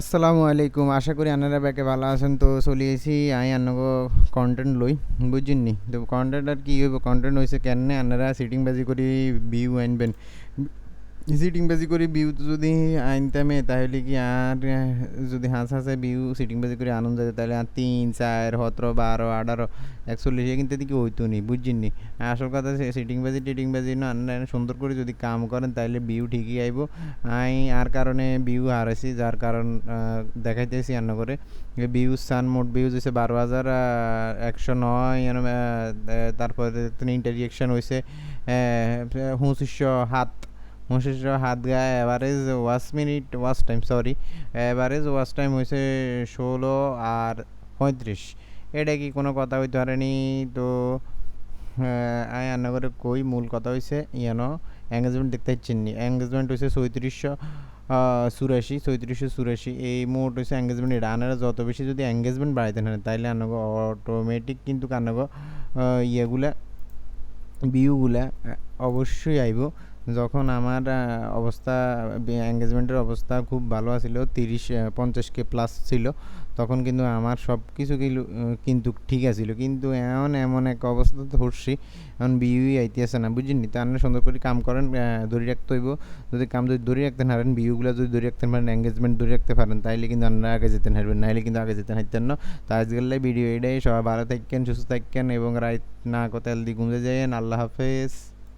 আসসালামু আলাইকুম। আশা করি আনারা ব্যাকে ভালো আছেন। তো চলিয়েছি আই আনগো কন্টেন্ট লই। বুঝছেন নি তো কন্টেন্ট আর কি হইব? কন্টেন্ট হয়েছে কেন আনারা সিটিং বাজি করে ভিউ আনবেন। সিটিং বাজি করে ভিউ যদি আনতামে তাহলে কি আর যদি হাঁস হাঁসে ভিউ সিটিং বাজি করে আনন্দ যেত তাহলে আর তিন, চার, সতেরো, বারো, আঠারো, একচল্লিশ কিন্তু এদিকে হইতো নি বুঝছেন নি আসল কথা সিটিং বাজি টিটিং বাজি না সুন্দর করে যদি কাম করেন, তাহলে বিউ ঠিকই আইব। আই, আর কারণে ভিউ হারাইছি, যার কারণ দেখাইতেছি আন্ন করে ভিউজ সান মোট ভিউজ হয়েছে বারো হাজার একশো নয় তারপরে তারপরে ইন্টারিয়েকশন হয়েছে পঁচিশশো হাত পঁচিশশো হাত গায়ে average wash minute wash time sorry average wash time হয়েছে ষোলো আর পঁয়ত্রিশ। এটা কি কোনো কথা হইতে পারেনি? তো আই করে কই মূল কথা হয়েছে ইয়ানো এঙ্গেজমেন্ট দেখতে পাচ্ছেন নি? এঙ্গেজমেন্ট হয়েছে চৌত্রিশশো চুরাশি চৌত্রিশশো চুরাশি। এই মোট হয়েছে এঙ্গেজমেন্ট এটা আনারা যত বেশি যদি এঙ্গেজমেন্ট বাড়াইতে না, তাইলে আনাগো অটোমেটিক কিন্তু আনাগো ইয়েগুলা ভিউগুলা অবশ্যই আইব। যখন আমার অবস্থা এঙ্গেজমেন্টের অবস্থা খুব ভালো আছিল, তিরিশ পঞ্চাশ কে প্লাস ছিল, তখন কিন্তু আমার সব কিছু কিন্তু ঠিক আছিল। কিন্তু এমন এমন এক অবস্থাতে হচ্ছি, এখন বিউই আইতেছে না বুঝিনি তা আপনি সুন্দর করে কাম করেন ধরে রাখতে হইব। যদি কাম যদি ধরে রাখতে পারেন ভিউগুলো যদি ধরে রাখতে পারেন এঙ্গেজমেন্ট ধরে রাখতে পারেন, তাইলে কিন্তু আপনারা আগে যেতে পারবেন, নাইলে কিন্তু আগে যেতে পারতেন, না? তো আজকাল ভিডিও এটাই। সবাই ভালো থাকেন, সুস্থ থাকেন এবং রাইত না কোথায় দি ঘুমতে যাইয়েন। আল্লাহ হাফেজ।